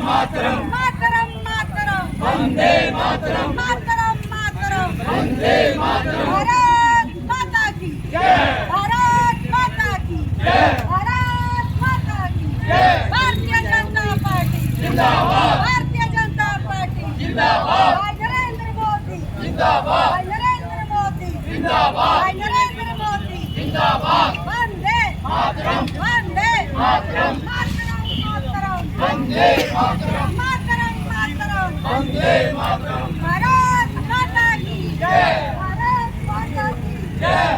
वंदे मातरम मातरम मातरम वंदे मातरम भारत माता की जय भारत माता की जय भारत माता की जय भारतीय जनता पार्टी जिंदाबाद भारतीय जनता पार्टी जिंदाबाद भाई नरेंद्र मोदी जिंदाबाद भाई नरेंद्र मोदी जिंदाबाद भाई नरेंद्र मोदी जिंदाबाद वंदे मातरम वंदे मातरम मातरम मातरम वंदे मातरम भारत माता की जय भारत माता की जय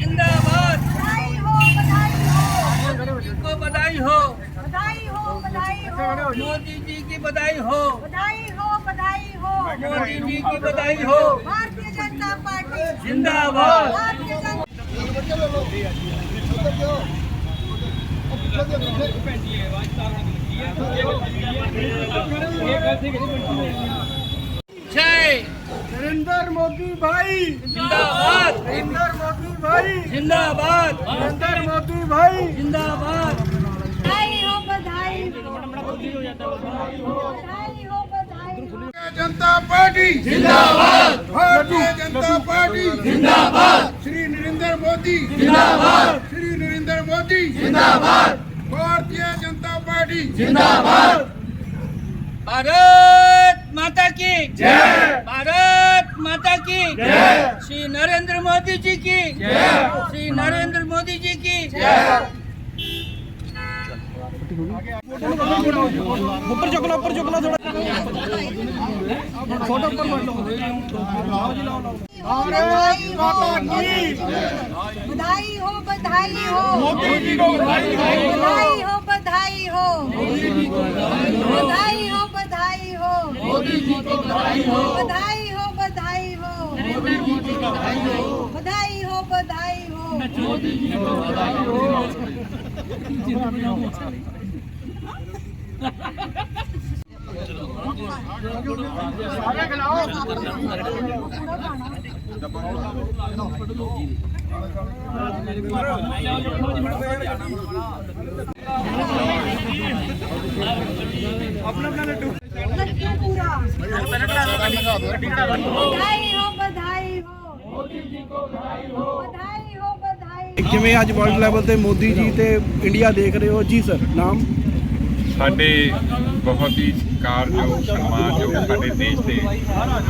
जिंदाबाद बधाई हो बधाई हो को बधाई हो बधाई हो बधाई हो मोदी जी की बधाई हो बधाई हो बधाई हो मोदी जी की बधाई हो भारतीय जनता पार्टी जिंदाबाद भारतीय जनता ਜੈ ਨਰਿੰਦਰ ਮੋਦੀ ਭਾਈ ਜਿੰਦਾਬਾਦ ਨਰਿੰਦਰ ਮੋਦੀ ਭਾਈ ਜਿੰਦਾਬਾਦ ਨਰਿੰਦਰ ਮੋਦੀ ਭਾਈ ਜਿੰਦਾਬਾਦ ਵਧਾਈ ਹੋ ਵਧਾਈ ਵਧਾਈ ਹੋ ਵਧਾਈ ਜਨਤਾ ਪਾਰਟੀ ਜਿੰਦਾਬਾਦ ਭਾਰਤੀ ਜਨਤਾ ਪਾਰਟੀ ਜਿੰਦਾਬਾਦ ਸ਼੍ਰੀ ਨਰਿੰਦਰ ਮੋਦੀ ਜਿੰਦਾਬਾਦ ਸ਼੍ਰੀ ਨਰਿੰਦਰ ਮੋਦੀ ਜਿੰਦਾਬਾਦ पार्टी जिंदाबाद भारत माता की जय भारत माता की जय श्री नरेंद्र मोदी जी की जय श्री नरेंद्र मोदी जी की जय बधाई हो बधाई हो बधाई हो मोदी जी को बधाई हो बधाई हो बधाई हो। बधाई हो बधाई हो। मोदी जी को बधाई हो बधाई हो। बधाई हो मोदी जी को बधाई हो। बधाई हो ਜੀ ਕਿਵੇਂ ਅੱਜ ਵਰਲਡ ਲੈਵਲ ਤੇ ਮੋਦੀ ਜੀ ਤੇ ਇੰਡੀਆ ਦੇਖ ਰਹੇ ਹੋ? ਜੀ ਸਰ ਨਾਮ? ਸਾਡੇ ਬਹੁਤ ਹੀ ਸਤਿਕਾਰਯੋਗ ਸਨਮਾਨਯੋਗ ਸਾਡੇ ਦੇਸ਼ ਦੇ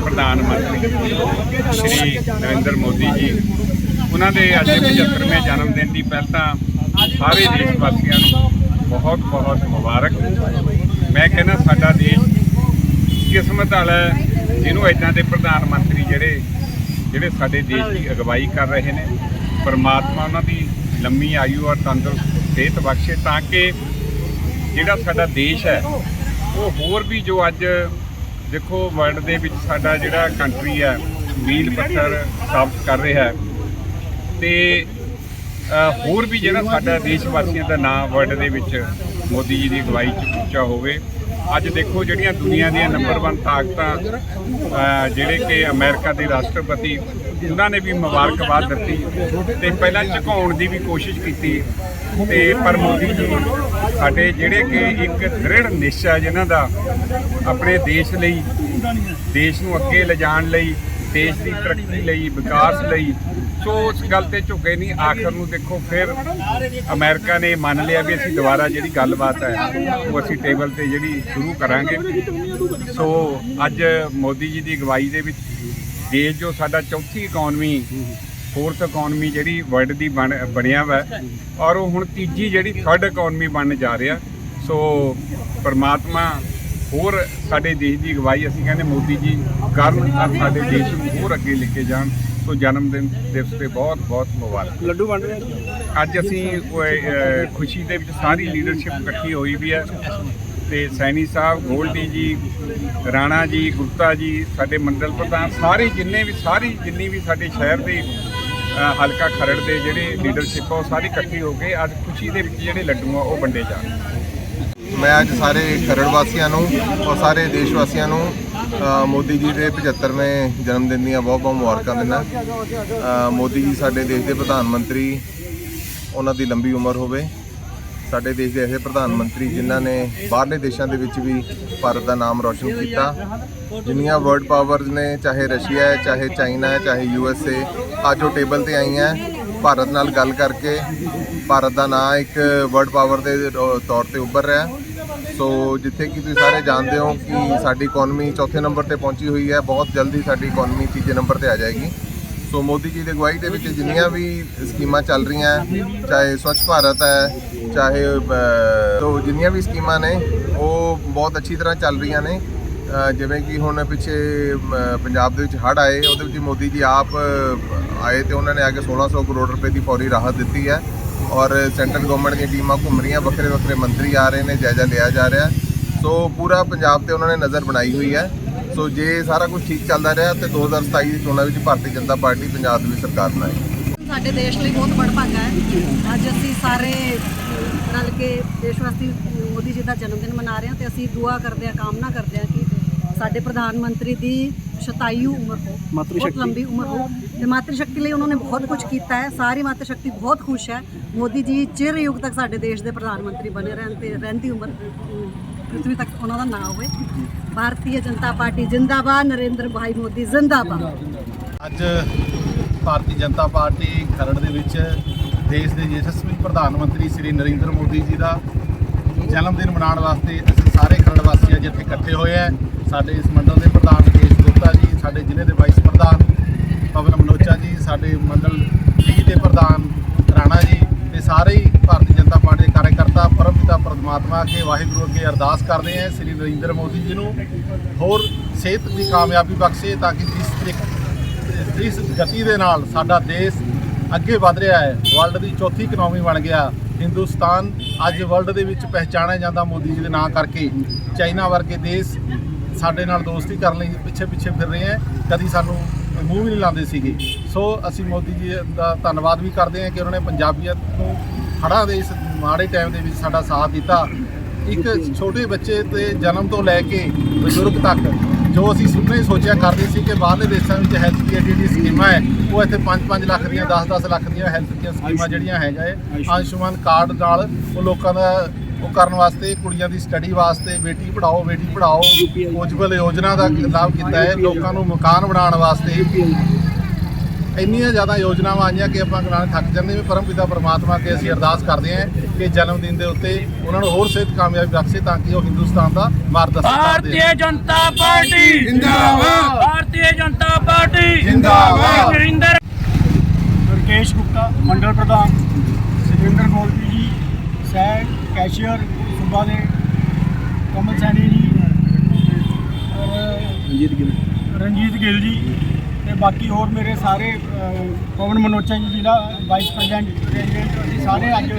ਪ੍ਰਧਾਨ ਮੰਤਰੀ ਸ਼੍ਰੀ ਨਰਿੰਦਰ ਮੋਦੀ ਜੀ। ਉਹਨਾਂ ਦੇ ਅੱਜ 75ਵੇਂ ਜਨਮ ਦਿਨ ਦੀ ਪਹਿਲਾਂ ਸਾਰੇ ਦੇਸ਼ ਵਾਸੀਆਂ ਨੂੰ ਬਹੁਤ ਬਹੁਤ ਮੁਬਾਰਕ। ਮੈਂ ਕਹਿੰਦਾ ਸਾਡਾ ਦੇਸ਼ ਕਿਸਮਤ ਵਾਲਾ ਜਿਹਨੂੰ ਇਦਾਂ ਦੇ ਪ੍ਰਧਾਨ ਮੰਤਰੀ ਜਿਹੜੇ ਜਿਹੜੇ ਸਾਡੇ ਦੇਸ਼ ਦੀ ਅਗਵਾਈ ਕਰ ਰਹੇ ਨੇ, ਪਰਮਾਤਮਾ ਉਹਨਾਂ ਦੀ ਲੰਮੀ ਆਯੂ ਔਰ ਤੰਦਰੁਸਤ ਸਿਹਤ ਬਖਸ਼ੇ ਤਾਂ ਕਿ ਜਿਹੜਾ ਸਾਡਾ ਦੇਸ਼ ਹੈ, ਉਹ ਹੋਰ ਵੀ ਜੋ ਅੱਜ ਦੇਖੋ ਵਰਲਡ ਦੇ ਵਿੱਚ ਸਾਡਾ ਜਿਹੜਾ ਕੰਟਰੀ ਹੈ, ਮੀਲ ਪੱਥਰ ਸਾਬਤ ਕਰ ਰਿਹਾ ਹੈ। ਤੇ ਹੋਰ ਵੀ ਜਿਹੜਾ ਸਾਡਾ ਦੇਸ਼ ਵਾਸੀਆਂ ਦਾ ਨਾਮ ਵਰਲਡ ਦੇ ਵਿੱਚ ਮੋਦੀ ਜੀ ਦੀ ਅਗਵਾਈ 'ਚ ਉੱਚਾ ਹੋਵੇ, ਅੱਜ ਦੇਖੋ ਜਿਹੜੀਆਂ ਦੁਨੀਆ ਦੀਆਂ ਨੰਬਰ 1 ਤਾਕਤਾਂ ਜਿਹੜੇ ਕਿ ਅਮਰੀਕਾ ਦੇ ਰਾਸ਼ਟਰਪਤੀ, ਉਹਨਾਂ ਨੇ ਵੀ ਮੁਬਾਰਕਬਾਦ ਦਿੱਤੀ ਤੇ ਪਹਿਲਾਂ ਝੁਕਾਉਣ ਦੀ ਵੀ ਕੋਸ਼ਿਸ਼ ਕੀਤੀ ਤੇ ਪਰ ਮੋਦੀ ਜੀ ਸਾਡੇ ਜਿਹੜੇ ਕਿ ਇੱਕ ਦ੍ਰਿੜ ਨਿਸ਼ਚਾ ਜਿਨ੍ਹਾਂ ਦਾ ਆਪਣੇ ਦੇਸ਼ ਲਈ, ਦੇਸ਼ ਨੂੰ ਅੱਗੇ ਲਿਜਾਣ ਲਈ, ਦੇਸ਼ ਦੀ ਤਰੱਕੀ ਲਈ, ਵਿਕਾਸ ਲਈ ਸੋ ਉਸ ਗੱਲ ਤੇ ਝੁਕੇ ਨਹੀਂ, ਆਖਰ ਨੂੰ ਦੇਖੋ ਫਿਰ ਅਮਰੀਕਾ ਨੇ ਮੰਨ ਲਿਆ ਵੀ ਅਸੀਂ ਦੁਬਾਰਾ ਜਿਹੜੀ ਗੱਲਬਾਤ ਹੈ, ਉਹ ਅਸੀਂ ਟੇਬਲ ਤੇ ਜਿਹੜੀ ਸ਼ੁਰੂ ਕਰਾਂਗੇ। ਸੋ ਅੱਜ ਮੋਦੀ ਜੀ ਦੀ ਅਗਵਾਈ ਦੇ ਵਿੱਚ ਦੇਸ਼ ਜੋ ਸਾਡਾ ਚੌਥੀ ਇਕਨੋਮੀ ਫੋਰਥ ਇਕਨੋਮੀ ਜਿਹੜੀ ਵਰਲਡ ਦੀ ਬਣ- ਬਣਿਆ ਵਾ, ਔਰ ਉਹ ਹੁਣ ਤੀਜੀ ਜਿਹੜੀ ਥਰਡ ਇਕਨੋਮੀ ਬਣਨ ਜਾ ਰਿਹਾ। ਸੋ ਪਰਮਾਤਮਾ ਹੋਰ ਸਾਡੇ ਦੇਸ਼ ਦੀ ਅਗਵਾਈ, ਅਸੀਂ ਕਹਿੰਦੇ ਮੋਦੀ ਜੀ ਕਰਨ ਸਾਡੇ ਦੇਸ਼ ਨੂੰ ਹੋਰ ਅੱਗੇ ਲੈ ਕੇ ਜਾਣ। ਸੋ ਜਨਮ ਦਿਨ ਦਿਵਸ ਤੇ ਬਹੁਤ ਬਹੁਤ ਮੁਬਾਰਕ। ਲੱਡੂ ਵੰਡ ਰਹੇ ਅੱਜ ਅਸੀਂ ਕੋਈ, ਅਹ, ਖੁਸ਼ੀ ਦੇ ਵਿੱਚ ਸਾਰੀ ਲੀਡਰਸ਼ਿਪ ਇਕੱਠੀ ਹੋਈ ਵੀ ਹੈ। ਤੇ ਸੈਣੀ ਸਾਹਿਬ ਗੋਲਡੀ ਜੀ ਰਾਣਾ ਜੀ ਗੁਪਤਾ ਜੀ ਸਾਡੇ ਮੰਡਲ ਪ੍ਰਧਾਨ ਸਾਰੇ ਜਿੰਨੇ ਵੀ ਸਾਰੀ ਜਿੰਨੀ ਵੀ ਸਾਡੇ ਸ਼ਹਿਰ ਦੇ ਅਹ, ਹਲਕਾ ਖਰੜ ਦੇ ਜਿਹੜੇ ਲੀਡਰਸ਼ਿਪ ਆ ਉਹ ਸਾਰੀ ਇਕੱਠੀ ਹੋ ਕੇ ਅੱਜ ਖੁਸ਼ੀ ਦੇ ਵਿੱਚ ਜਿਹੜੇ ਲੱਡੂ ਆ ਉਹ ਵੰਡੇ ਜਾਣ ਮੈਂ ਅੱਜ ਸਾਰੇ ਖਰੜ ਵਾਸੀਆਂ ਨੂੰ ਔਰ ਸਾਰੇ ਦੇਸ਼ ਵਾਸੀਆਂ ਨੂੰ ਮੋਦੀ ਜੀ ਦੇ 75ਵੇਂ ਜਨਮ ਦਿਨ ਦੀਆਂ ਬਹੁਤ ਬਹੁਤ ਮੁਬਾਰਕਾਂ ਦਿੰਦਾ। ਮੋਦੀ ਜੀ ਸਾਡੇ ਦੇਸ਼ ਦੇ ਪ੍ਰਧਾਨ ਮੰਤਰੀ, ਉਹਨਾਂ ਦੀ ਲੰਬੀ ਉਮਰ ਹੋਵੇ। ਸਾਡੇ ਦੇਸ਼ ਦੇ ਐਸੇ ਪ੍ਰਧਾਨ ਮੰਤਰੀ ਜਿਨ੍ਹਾਂ ਨੇ ਬਾਹਰਲੇ ਦੇਸ਼ਾਂ ਦੇ ਵਿੱਚ ਵੀ ਭਾਰਤ ਦਾ ਨਾਮ ਰੌਸ਼ਨ ਕੀਤਾ। ਜਿੰਨੀਆਂ ਵਰਲਡ ਪਾਵਰਸ ਨੇ, ਚਾਹੇ ਰਸ਼ੀਆ ਹੈ, ਚਾਹੇ ਚਾਈਨਾ ਹੈ, ਚਾਹੇ ਯੂ ਐਸ ਏ, ਅੱਜ ਉਹ ਟੇਬਲ ਤੇ ਆਈਆਂ। ਭਾਰਤ ਨਾਲ ਗੱਲ ਕਰਕੇ, ਭਾਰਤ ਦਾ ਨਾਂ ਇੱਕ ਵਰਲਡ ਪਾਵਰ ਦੇ ਤੌਰ ਤੇ ਉੱਭਰ ਰਿਹਾ। ਸੋ ਜਿੱਥੇ ਕਿ ਤੁਸੀਂ ਸਾਰੇ ਜਾਣਦੇ ਹੋ ਕਿ ਸਾਡੀ ਇਕਨੋਮੀ ਚੌਥੇ ਨੰਬਰ ਤੇ ਪਹੁੰਚੀ ਹੋਈ ਹੈ ਬਹੁਤ ਜਲਦੀ ਸਾਡੀ ਇਕਨੋਮੀ ਤੀਜੇ ਨੰਬਰ ਤੇ ਆ ਜਾਏਗੀ। ਸੋ ਮੋਦੀ ਜੀ ਦੀ ਅਗਵਾਈ ਦੇ ਵਿੱਚ ਜਿੰਨੀਆਂ ਵੀ ਸਕੀਮਾਂ ਚੱਲ ਰਹੀਆਂ ਚਾਹੇ ਸਵੱਛ ਭਾਰਤ ਹੈ ਚਾਹੇ ਅ, ਜਿੰਨੀਆਂ ਵੀ ਸਕੀਮਾਂ ਨੇ ਉਹ ਬਹੁਤ ਅੱਛੀ ਤਰ੍ਹਾਂ ਚੱਲ ਰਹੀਆਂ ਨੇ। ਜਿਵੇਂ ਕਿ ਹੁਣ ਪਿੱਛੇ ਪੰਜਾਬ ਦੇ ਵਿੱਚ ਹੜ੍ਹ ਆਏ ਉਹਦੇ ਵਿੱਚ ਮੋਦੀ ਜੀ ਆਪ ਆਏ ਤੇ ਉਹਨਾਂ ਨੇ ਆ ਕੇ 1600 ਕਰੋੜ ਰੁਪਏ ਦੀ ਫੌਰੀ ਰਾਹਤ ਦਿੱਤੀ ਹੈ। ਔਰ ਸੈਂਟਰਲ ਗਵਰਨਮੈਂਟ ਦੀਆਂ ਟੀਮਾਂ ਘੁੰਮ ਰਹੀਆਂ, ਵੱਖਰੇ ਵੱਖਰੇ ਮੰਤਰੀ ਆ ਰਹੇ ਨੇ, ਜਾਇਜ਼ਾ ਲਿਆ ਜਾ ਰਿਹਾ। ਸੋ ਪੂਰਾ ਪੰਜਾਬ ਤੇ ਉਹਨਾਂ ਨੇ ਨਜ਼ਰ ਬਣਾਈ ਹੋਈ ਹੈ। ਸੋ ਜੇ ਸਾਰਾ ਕੁਝ ਠੀਕ ਚੱਲਦਾ ਰਿਹਾ ਤੇ 2027 ਦੀ ਚੋਣਾਂ ਵਿੱਚ ਭਾਰਤੀ ਜਨਤਾ ਪਾਰਟੀ ਪੰਜਾਬ ਦੀ ਸਰਕਾਰ ਬਣਾਏਗੀ ਸਾਡੇ ਦੇਸ਼ ਲਈ ਬਹੁਤ ਵਡਭਾਗਾ ਹੈ। ਅੱਜ ਅਸੀਂ ਸਾਰੇ ਰਲ ਕੇ ਦੇਸ਼ ਵਾਸੀ ਮੋਦੀ ਜੀ ਦਾ ਜਨਮ ਦਿਨ ਮਨਾ ਰਹੇ ਹਾਂ ਤੇ ਅਸੀਂ ਦੁਆ ਕਰਦੇ ਹਾਂ, ਕਾਮਨਾ ਕਰਦੇ ਹਾਂ ਕਿ ਸਾਡੇ ਪ੍ਰਧਾਨ ਮੰਤਰੀ ਦੀ ਸ਼ਤਾਯੂ ਉਮਰ ਹੋ ਬਹੁਤ ਲੰਬੀ ਉਮਰ ਹੋ ਤੇ ਮਾਤਰੀ ਸ਼ਕਤੀ ਲਈ ਉਹਨਾਂ ਨੇ ਬਹੁਤ ਕੁਝ ਕੀਤਾ ਹੈ ਸਾਰੀ ਮਾਤਰੀ ਸ਼ਕਤੀ ਬਹੁਤ ਖੁਸ਼ ਹੈ ਮੋਦੀ ਜੀ ਚਿਰ ਯੁੱਗ ਤੱਕ ਸਾਡੇ ਦੇਸ਼ ਦੇ ਪ੍ਰਧਾਨ ਮੰਤਰੀ ਬਣੇ ਰਹਿਣ ਤੇ ਰਹਿੰਦੀ ਉਮਰ ਪ੍ਰਿਥਵੀ ਤੱਕ ਉਹਨਾਂ ਦਾ ਨਾਮ ਹੋਵੇ ਭਾਰਤੀ ਜਨਤਾ ਪਾਰਟੀ ਜਿੰਦਾਬਾਦ ਨਰਿੰਦਰ ਭਾਈ ਮੋਦੀ ਜਿੰਦਾਬਾਦ ਅੱਜ ਭਾਰਤੀ ਜਨਤਾ ਪਾਰਟੀ ਖਰੜ ਦੇ ਵਿੱਚ ਦੇਸ਼ ਦੇ ਯਸ਼ਸਵੀ ਪ੍ਰਧਾਨ ਮੰਤਰੀ ਸ੍ਰੀ ਨਰਿੰਦਰ ਮੋਦੀ ਜੀ ਦਾ ਜਨਮ ਦਿਨ ਮਨਾਉਣ ਵਾਸਤੇ ਅਸੀਂ ਸਾਰੇ ਖਰੜ ਵਾਸੀ ਅੱਜ ਇੱਥੇ ਇਕੱਠੇ ਹੋਏ ਆ ਸਾਡੇ ਇਸ ਮੰਡਲ ਦੇ ਪ੍ਰਧਾਨ ਕੇਸ਼ ਗੁਪਤਾ ਜੀ ਸਾਡੇ ਜ਼ਿਲ੍ਹੇ ਦੇ ਵਾਈਸ ਪ੍ਰਧਾਨ ਪਵਨ ਮਨੋਚਾ ਜੀ, ਸਾਡੇ ਮੰਡਲ ਡੀ ਦੇ ਪ੍ਰਧਾਨ ਰਾਣਾ ਜੀ ਤੇ ਸਾਰੇ ਹੀ ਭਾਰਤੀ ਜਨਤਾ ਪਾਰਟੀ ਦੇ ਕਾਰਜਕਰਤਾ, ਪਰਮਪਿਤਾ ਪਰਮਾਤਮਾ ਅੱਗੇ, ਵਾਹਿਗੁਰੂ ਅੱਗੇ ਅਰਦਾਸ ਕਰਦੇ ਆ ਸ੍ਰੀ ਨਰਿੰਦਰ ਮੋਦੀ ਜੀ ਨੂੰ। ਹੋਰ ਸਿਹਤ ਦੀ ਕਾਮਯਾਬੀ ਬਖਸ਼ੇ ਤਾਂ ਕਿ ਜਿਸ ਤਰੀਕੇ ਇਸ ਗਤੀ ਦੇ ਨਾਲ ਸਾਡਾ ਦੇਸ਼ ਅੱਗੇ ਵਧ ਰਿਹਾ ਹੈ। ਵਰਲਡ ਦੀ ਚੌਥੀ ਇਕਨੋਮੀ ਬਣ ਗਿਆ। ਹਿੰਦੁਸਤਾਨ ਅੱਜ ਵਰਲਡ ਦੇ ਵਿੱਚ ਪਹਿਚਾਣਿਆ ਜਾਂਦਾ ਮੋਦੀ ਜੀ ਦੇ ਨਾਂ ਕਰਕੇ। ਚਾਈਨਾ ਵਰਗੇ ਦੇਸ਼ ਸਾਡੇ ਨਾਲ ਦੋਸਤੀ ਕਰਨ ਲਈ ਪਿੱਛੇ ਪਿੱਛੇ ਫਿਰ ਰਹੇ ਹੈ। ਕਦੀ ਸਾਨੂੰ ਮੂੰਹ ਵੀ ਨਹੀਂ ਲਾਉਂਦੇ ਸੀਗੇ। ਸੋ ਅਸੀਂ ਮੋਦੀ ਜੀ ਦਾ ਧੰਨਵਾਦ ਵੀ ਕਰਦੇ ਹਾਂ ਕਿ ਉਹਨਾਂ ਨੇ ਪੰਜਾਬੀਅਤ ਨੂੰ ਹੜ੍ਹਾਂ ਦੇ ਇਸ ਮਾੜੇ ਟਾਈਮ ਦੇ ਵਿੱਚ ਸਾਡਾ ਸਾਥ ਦਿੱਤਾ। ਇੱਕ ਛੋਟੇ ਬੱਚੇ ਤੇ ਜਨਮ ਤੋਂ ਲੈ ਕੇ ਬਜ਼ੁਰਗ ਤੱਕ ਜੋ ਅਸੀਂ ਸੁਪਨੇ ਹੀ ਸੋਚਿਆ ਕਰਦੇ ਸੀ ਕਿ ਬਾਹਰਲੇ ਦੇਸ਼ਾਂ ਵਿੱਚ ਹੈਲਥ ਦੀ ਜਿਹੜੀ ਸਕੀਮਾਂ ਹੈ ਉਹ ਇੱਥੇ 5-5 ਲੱਖ ਦੀਆਂ 10-10 ਲੱਖ ਦੀਆਂ ਹੈਲਥ ਦੀਆਂ ਸਕੀਮਾਂ ਜਿਹੜੀਆਂ ਹੈਗਾ ਹੈ ਆਯੁਸ਼ਮਾਨ ਕਾਰਡ ਨਾਲ ਉਹ ਲੋਕਾਂ ਦਾ ਉਹ ਕਰਨ ਵਾਸਤੇ ਕੁੜੀਆਂ ਦੀ ਸਟੱਡੀ ਵਾਸਤੇ ਬੇਟੀ ਪੜਾਓ ਬੇਟੀ ਪੜਾਓ ਉਜਵਲ ਯੋਜਨਾ ਦਾ ਲਾਭ ਕੀਤਾ ਹੈ ਲੋਕਾਂ ਨੂੰ ਮਕਾਨ ਬਣਾਉਣ ਵਾਸਤੇ। ਇੰਨੀਆਂ ਜ਼ਿਆਦਾ ਯੋਜਨਾਵਾਂ ਆਈਆਂ ਕਿ ਆਪਾਂ ਗਣਾਣੇ ਥੱਕ ਜਾਂਦੇ ਹਾਂ ਪਰਮ ਪਿਤਾ ਪਰਮਾਤਮਾ ਅੱਗੇ ਅਸੀਂ ਅਰਦਾਸ ਕਰਦੇ ਹਾਂ ਕਿ ਜਨਮ ਦਿਨ ਦੇ ਉੱਤੇ ਉਹਨਾਂ ਨੂੰ ਹੋਰ ਸਿਹਤ ਕਾਮਯਾਬੀ ਬਖਸ਼ੇ ਤਾਂ ਕਿ ਉਹ ਹਿੰਦੁਸਤਾਨ ਦਾ ਮਾਰਗਦਰਸ਼ਨ ਕਰਦੇ ਭਾਰਤੀ ਜਨਤਾ ਪਾਰਟੀ। ਜਿੰਦਾਬਾਦ। ਭਾਰਤੀ ਜਨਤਾ ਪਾਰਟੀ। ਜਿੰਦਾਬਾਦ। ਨਰਿੰਦਰ ਰਕੇਸ਼ ਗੁਪਤਾ ਮੰਡਲ ਪ੍ਰਧਾਨ। ਸੁਰਿੰਦਰ ਮੋਦੀ ਜੀ ਸਹਿ ਕੈਸ਼ੀਅਰ ਸੂਬਾ ਦੇ ਕਮਲ ਸੈਣੀ ਜੀ ਰਣਜੀਤ ਗਿੱਲ। ਰਣਜੀਤ ਗਿੱਲ ਜੀ ਤੇ ਬਾਕੀ ਹੋਰ ਮੇਰੇ ਸਾਰੇ ਪਵਨ ਮਨੋਚਾ ਜੀ ਜਿਹੜਾ ਵਾਈਸ ਪ੍ਰੈਜ਼ੀਡੈਂਟ ਅਸੀਂ ਸਾਰੇ ਅੱਜ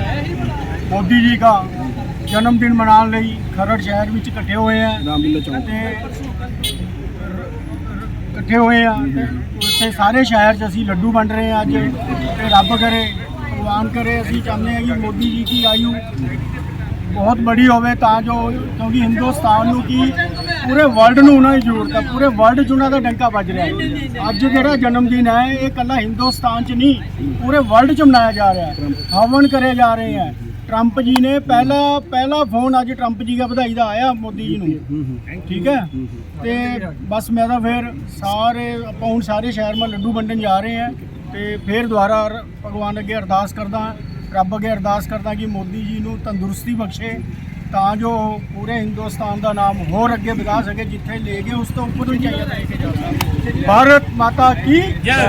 ਮੋਦੀ ਜੀ ਦਾ ਜਨਮ ਦਿਨ ਮਨਾਉਣ ਲਈ ਖਰੜ ਸ਼ਹਿਰ ਵਿੱਚ ਇਕੱਠੇ ਹੋਏ ਆ। ਤੇ ਇਕੱਠੇ ਹੋਏ ਆ ਤੇ ਉੱਥੇ ਸਾਰੇ ਸ਼ਹਿਰ 'ਚ ਅਸੀਂ ਲੱਡੂ ਵੰਡ ਰਹੇ ਆ ਅੱਜ ਤੇ ਰੱਬ ਕਰੇ ਭਗਵਾਨ ਕਰੇ, ਅਸੀਂ ਚਾਹੁੰਦੇ ਹਾਂ ਕਿ ਮੋਦੀ ਜੀ ਦੀ ਆਯੂ ਬਹੁਤ ਬੜੀ ਹੋਵੇ ਤਾਂ ਜੋ ਕਿਉਂਕਿ ਹਿੰਦੁਸਤਾਨ ਨੂੰ ਕੀ ਪੂਰੇ ਵਰਲਡ ਨੂੰ ਉਹਨਾਂ ਦੀ ਜ਼ਰੂਰਤ ਹੈ, ਪੂਰੇ ਵਰਲਡ 'ਚ ਉਹਨਾਂ ਦਾ ਡੰਕਾ ਵੱਜ ਰਿਹਾ ਹੈ। ਅੱਜ ਜਿਹੜਾ ਜਨਮ ਦਿਨ ਹੈ, ਇਹ ਕੱਲਾ ਹਿੰਦੁਸਤਾਨ 'ਚ ਨਹੀਂ, ਪੂਰੇ ਵਰਲਡ 'ਚ ਮਨਾਇਆ ਜਾ ਰਿਹਾ ਹੈ, ਹਵਨ ਕਰੇ ਜਾ ਰਹੇ ਹੈ। ਟਰੰਪ ਜੀ ਨੇ ਪਹਿਲਾ ਪਹਿਲਾ ਫੋਨ ਅੱਜ ਟਰੰਪ ਜੀ ਦਾ ਵਧਾਈ ਦਾ ਆਇਆ ਮੋਦੀ ਜੀ ਨੂੰ। ਠੀਕ ਹੈ? ਤੇ ਬਸ ਮੈਂ ਤਾਂ ਫਿਰ ਸਾਰੇ, ਆਪਾਂ ਹੁਣ ਸਾਰੇ ਸ਼ਹਿਰ ਮਾ ਲੱਡੂ ਵੰਡਣ ਜਾ ਰਹੇ ਹਾਂ। ਤੇ ਫਿਰ ਦੁਬਾਰਾ ਭਗਵਾਨ ਅੱਗੇ ਅਰਦਾਸ ਕਰਦਾ ਰੱਬ ਅੱਗੇ ਅਰਦਾਸ ਕਰਦਾ ਕਿ ਮੋਦੀ ਜੀ ਨੂੰ ਤੰਦਰੁਸਤੀ ਬਖਸ਼ੇ ਤਾਂ ਜੋ ਪੂਰੇ ਹਿੰਦੁਸਤਾਨ ਦਾ ਨਾਮ ਹੋਰ ਅੱਗੇ ਵਧਾ ਸਕੇ ਜਿੱਥੇ ਲੈ ਗਏ ਉਸ ਤੋਂ ਉੱਪਰ ਨੂੰ ਚਾਹੀਦਾ ਭਾਰਤ ਮਾਤਾ ਕੀ ਜੈ।